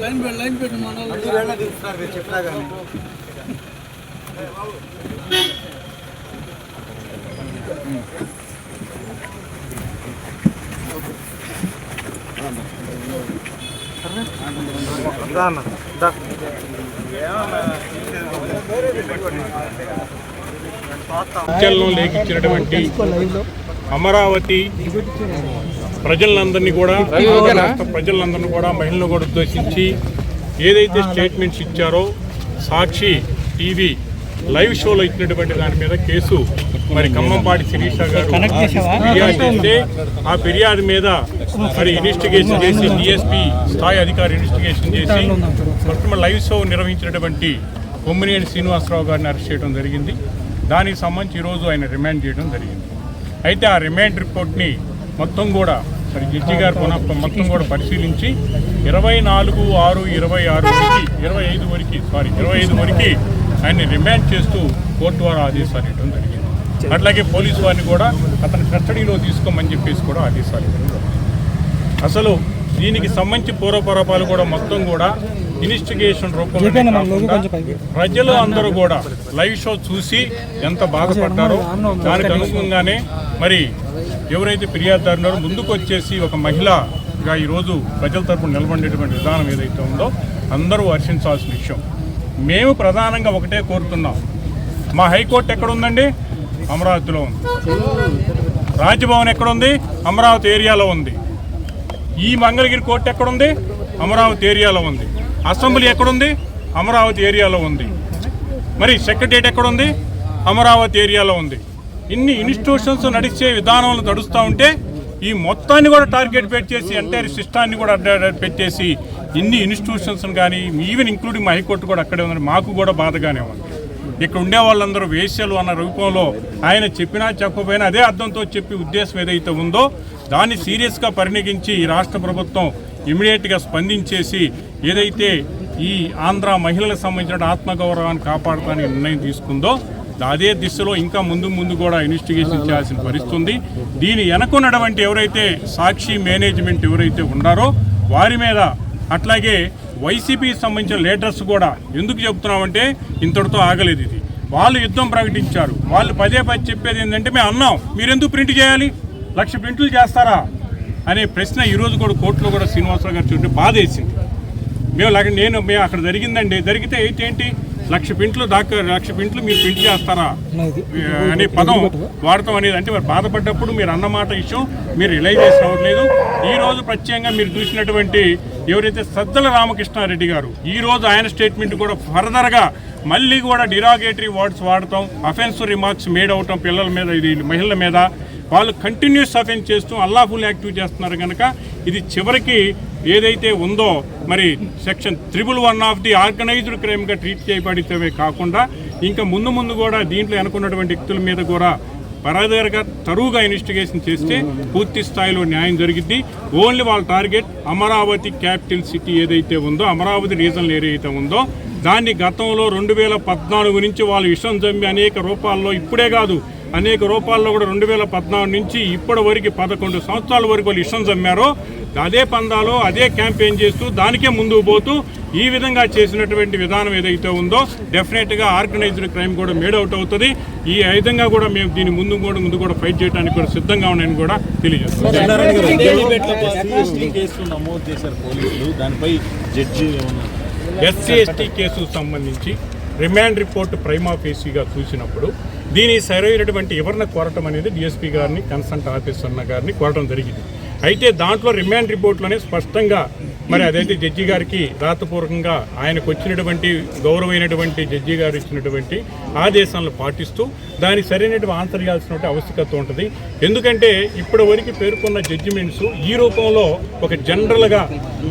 Line పెట్టు line పెట్టు మన చెప్పినా కానీ సంచలనం లేఖించినటువంటి అమరావతి ప్రజలందరినీ కూడా రాష్ట్ర ప్రజలందరినీ కూడా మహిళలను కూడా ఉద్దేశించి ఏదైతే స్టేట్మెంట్స్ ఇచ్చారో సాక్షి టీవీ లైవ్ షోలో ఇచ్చినటువంటి దాని మీద కేసు మరి ఖమ్మంపాటి శిరీష గారు ఫిర్యాదు చేస్తే ఆ ఫిర్యాదు మీద మరి ఇన్వెస్టిగేషన్ చేసి డిఎస్పీ స్థాయి అధికారి ఇన్వెస్టిగేషన్ చేసి మొత్తం లైవ్ షో నిర్వహించినటువంటి కొమ్మినేని శ్రీనివాసరావు గారిని అరెస్ట్ చేయడం జరిగింది. దానికి సంబంధించి ఈరోజు ఆయన రిమాండ్ చేయడం జరిగింది. అయితే ఆ రిమాండ్ రిపోర్ట్ని మొత్తం కూడా మరి జడ్జి గారు పునః మొత్తం కూడా పరిశీలించి ఇరవై నాలుగు ఆరు ఇరవై ఆరు వరకు ఇరవై ఐదు వరకు సారీ ఇరవై ఐదు వరకు ఆయన్ని రిమాండ్ చేస్తూ కోర్టు వారు ఆదేశాలు ఇవ్వడం జరిగింది. అట్లాగే పోలీసు వారిని కూడా అతని కస్టడీలో తీసుకోమని చెప్పేసి కూడా ఆదేశాలు. అసలు దీనికి సంబంధించి పూర్వపరపాలు కూడా మొత్తం కూడా ఇన్వెస్టిగేషన్ రూపంలో ప్రజలు అందరూ కూడా లైవ్ షో చూసి ఎంత బాధపడ్డారో దానికి అనుగుణంగానే మరి ఎవరైతే ఫిర్యాదుదారు ఉన్నారో ముందుకు వచ్చేసి ఒక మహిళగా ఈరోజు ప్రజల తరపున నిలబడేటువంటి విధానం ఏదైతే ఉందో అందరూ హర్షించాల్సిన విషయం. మేము ప్రధానంగా ఒకటే కోరుతున్నాం. మా హైకోర్టు ఎక్కడ ఉందండి? అమరావతిలో ఉంది. రాజభవన్ ఎక్కడ ఉంది అమరావతి ఏరియాలో ఉంది. ఈ మంగళగిరి కోర్టు ఎక్కడుంది? అమరావతి ఏరియాలో ఉంది. అసెంబ్లీ ఎక్కడుంది? అమరావతి ఏరియాలో ఉంది. మరి సెక్రటరియట్ ఎక్కడుంది? అమరావతి ఏరియాలో ఉంది. ఇన్ని ఇన్స్టిట్యూషన్స్ నడిచే విధానంలో నడుస్తూ ఉంటే ఈ మొత్తాన్ని కూడా టార్గెట్ పెట్టేసి ఎంటైర్ సిస్టాన్ని కూడా అడ్డ- పెట్టేసి ఇన్ని ఇన్స్టిట్యూషన్స్ కానీ ఈవెన్ ఇంక్లూడింగ్ మా హైకోర్టు కూడా అక్కడే ఉంది మాకు కూడా బాధగానే ఉంది. ఇక్కడ ఉండే వాళ్ళందరూ వేశ్యలు అన్న రూపంలో ఆయన చెప్పినా చెప్పకపోయినా అదే అర్థంతో చెప్పి ఉద్దేశం ఏదైతే ఉందో దాన్ని సీరియస్గా పరిగణించి ఈ రాష్ట్ర ప్రభుత్వం ఇమీడియట్గా స్పందించేసి ఏదైతే ఈ ఆంధ్ర మహిళలకు సంబంధించిన ఆత్మగౌరవాన్ని కాపాడటానికి నిర్ణయం తీసుకుందో అదే దిశలో ఇంకా ముందు ముందు కూడా ఇన్వెస్టిగేషన్ చేయాల్సిన పరిస్థితి ఉంది. దీని వెనకున్నటువంటి ఎవరైతే సాక్షి మేనేజ్మెంట్ ఎవరైతే ఉన్నారో వారి మీద అట్లాగే వైసీపీకి సంబంధించిన లీడర్స్ కూడా ఎందుకు చెప్తున్నామంటే ఇంతటితో ఆగలేదు ఇది. వాళ్ళు యుద్ధం ప్రకటించారు. వాళ్ళు పదే పది చెప్పేది ఏంటంటే మేము అన్నాం. మీరెందుకు ప్రింట్ చేయాలి? లక్ష ప్రింట్లు చేస్తారా? అనే ప్రశ్న ఈరోజు కూడా కోర్టులో కూడా శ్రీనివాసరావు గారు చూడండి బాధ వేసింది మేము నేను మేము అక్కడ జరిగిందండి. జరిగితే ఏంటి? ఏంటి? లక్ష ప్రింట్లు దాకా లక్ష ప్రింట్లు మీరు ప్రింట్ చేస్తారా? అనే పదం వాడతాం అనేది అంటే మరి బాధపడ్డప్పుడు మీరు అన్నమాట విషయం మీరు రిలైజేషన్ అవ్వట్లేదు ఈ రోజు ప్రత్యేకంగా మీరు చూసినటువంటి ఎవరైతే సద్దల రామకృష్ణారెడ్డి గారు ఈ రోజు ఆయన స్టేట్మెంట్ కూడా ఫర్దర్గా మళ్ళీ కూడా డిరాగేటరీ వర్డ్స్ వాడటం అఫెన్స్ రిమార్క్స్ మేడ్ అవటం పిల్లల మీద ఇది మహిళల మీద వాళ్ళు కంటిన్యూస్ అఫెన్స్ చేస్తూ అల్లాఫుల్ యాక్టివ్ చేస్తున్నారు కనుక ఇది చివరికి ఏదైతే ఉందో మరి section triple one of the organised క్రైమ్గా treat చేయబడితే కాకుండా ఇంకా ముందు ముందు కూడా దీంట్లో అనుకున్నటువంటి వ్యక్తుల మీద కూడా పరాదరగా తరువుగా ఇన్వెస్టిగేషన్ చేస్తే పూర్తి స్థాయిలో న్యాయం జరిగింది ఓన్లీ వాళ్ళ టార్గెట్ అమరావతి క్యాపిటల్ సిటీ ఏదైతే ఉందో అమరావతి రీజనల్ ఏరియా అయితే ఉందో దాన్ని గతంలో రెండు వేల పద్నాలుగు నుంచి వాళ్ళు విషం జమ్మి అనేక రూపాల్లో ఇప్పుడే కాదు అనేక రూపాల్లో కూడా రెండు వేల పద్నాలుగు నుంచి ఇప్పటి వరకు పదకొండు సంవత్సరాల వరకు వాళ్ళు ఇష్టం జమ్మారో. అదే పందాలో అదే క్యాంపెయిన్ చేస్తూ దానికే ముందుకు పోతూ ఈ విధంగా చేసినటువంటి విధానం ఏదైతే ఉందో డెఫినెట్గా ఆర్గనైజ్డ్ క్రైమ్ కూడా మేడ్ అవుట్ అవుతుంది. ఈ విధంగా కూడా మేము దీని ముందు కూడా ముందు కూడా ఫైట్ చేయడానికి కూడా సిద్ధంగా ఉన్నాయని కూడా తెలియజేస్తాం ఎస్సీ కేసు నమోదు చేశారు పోలీసులు. దానిపై జడ్జి ఏమన్నా ఎస్సీ ఎస్టీ కేసుకు సంబంధించి రిమాండ్ రిపోర్ట్ ప్రైమా ఫేసీగా చూసినప్పుడు దీని సరైనటువంటి ఎవరిని కోరటం అనేది డిఎస్పీ గారిని కన్సల్ట్ ఆఫీసర్ గారిని కోరటం జరిగింది. అయితే దాంట్లో రిమాండ్ రిపోర్ట్లోనే స్పష్టంగా మరి అదైతే జడ్జి గారికి రాతపూర్వకంగా ఆయనకు వచ్చినటువంటి గౌరవమైనటువంటి జడ్జి గారు ఇచ్చినటువంటి ఆదేశాలను పాటిస్తూ దానికి సరైనటువంటి ఆన్సర్ ఇవ్వాల్సినటువంటి ఆవశ్యకత ఉంటుంది. ఎందుకంటే ఇప్పటి వరకు పేర్కొన్న జడ్జిమెంట్స్ ఈ రూపంలో ఒక జనరల్గా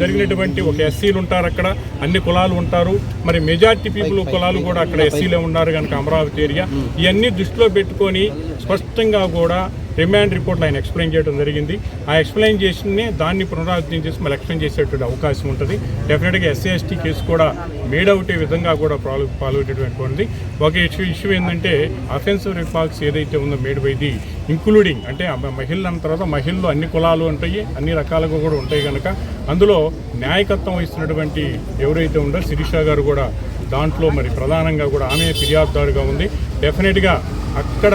జరిగినటువంటి ఒక ఎస్సీలు ఉంటారు అక్కడ అన్ని కులాలు ఉంటారు. మరి మెజార్టీ పీపుల్ కులాలు కూడా అక్కడ ఎస్సీలే ఉన్నారు కనుక అమరావతి ఏరియా ఇవన్నీ దృష్టిలో పెట్టుకొని స్పష్టంగా కూడా రిమాండ్ రిపోర్ట్లో ఆయన ఎక్స్ప్లెయిన్ చేయడం జరిగింది. ఆ ఎక్స్ప్లెయిన్ చేసినే దాన్ని పునరావృతం చేసి మళ్ళీ ఎక్స్ప్లెయిన్ చేసేటువంటి అవకాశం ఉంటుంది. డెఫినెట్గా ఎస్సీ ఎస్టీ కేసు కూడా మేడ్ అవుటే విధంగా కూడా పాలు పాల్గొనేటువంటి ఒక ఇష్యూ ఇష్యూ ఏంటంటే అఫెన్సివ్ రిఫాక్స్ ఏదైతే ఉందో మేడ్ బై ది ఇంక్లూడింగ్ అంటే ఆ మహిళలు అన్న తర్వాత మహిళలు అన్ని కులాలు ఉంటాయి అన్ని రకాలుగా కూడా ఉంటాయి కనుక అందులో నాయకత్వం వహిస్తున్నటువంటి ఎవరైతే ఉందో శిరీష గారు కూడా దాంట్లో మరి ప్రధానంగా కూడా ఆమె ఫిర్యాదుదారుగా ఉంది. డెఫినెట్గా అక్కడ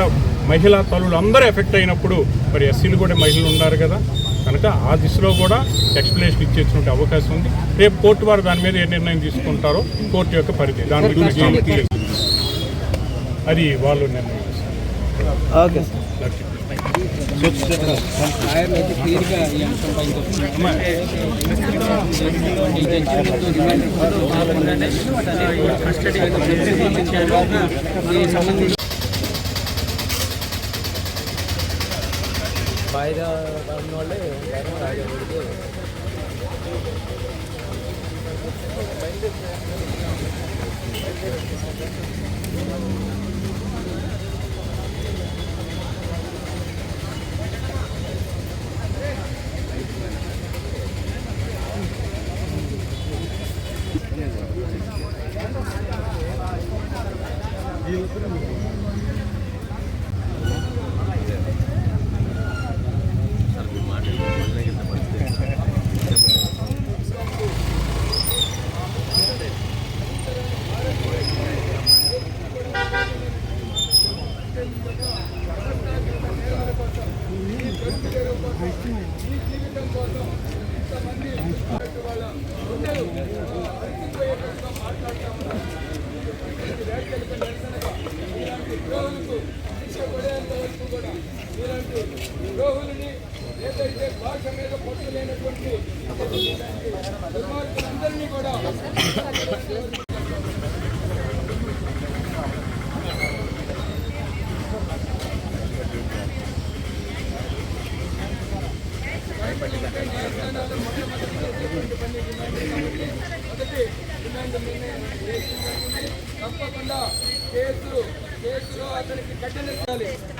మహిళా తల్లులు అందరూ ఎఫెక్ట్ అయినప్పుడు మరి ఎస్సీలు కూడా మహిళలు ఉన్నారు కదా. కనుక ఆ దిశలో కూడా ఎక్స్ప్లెనేషన్ ఇచ్చేటువంటి అవకాశం ఉంది. రేపు కోర్టు వారు దాని మీద ఏ నిర్ణయం తీసుకుంటారో కోర్టు యొక్క పరిధి దాని గురించి అది వాళ్ళు నిర్ణయం. ఓకే సార్ లాయర్లు అయితే క్లియర్గా ఈ అంశంపై చెప్తున్నారు. ఈ జడ్జిమెంట్ రిమాండ్ కూడా తప్పకుండా కేసు కేసులో అతనికి కఠిన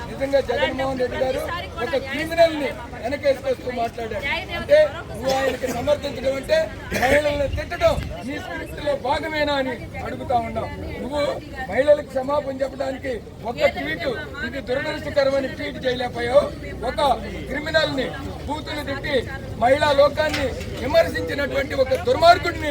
నిజంగా జగన్మోహన్ రెడ్డి గారు ఒక క్రిమినల్ని వెనకేసుకొస్తూ మాట్లాడాడు. అంటే నువ్వు ఆయనకి సమర్థించడం అంటే మహిళలను తిట్టడం. నీ స్క్రిప్ట్లో భాగమేనా అని అడుగుతా ఉన్నాం. నువ్వు మహిళలకు క్షమాపణ చెప్పడానికి ఒక ట్వీట్ ఇది దురదృష్టకరమని ట్వీట్ చేయలేకపోయావు. ఒక క్రిమినల్ని బూతులు తిట్టి మహిళా లోకాన్ని విమర్శించినటువంటి ఒక దుర్మార్గుడిని.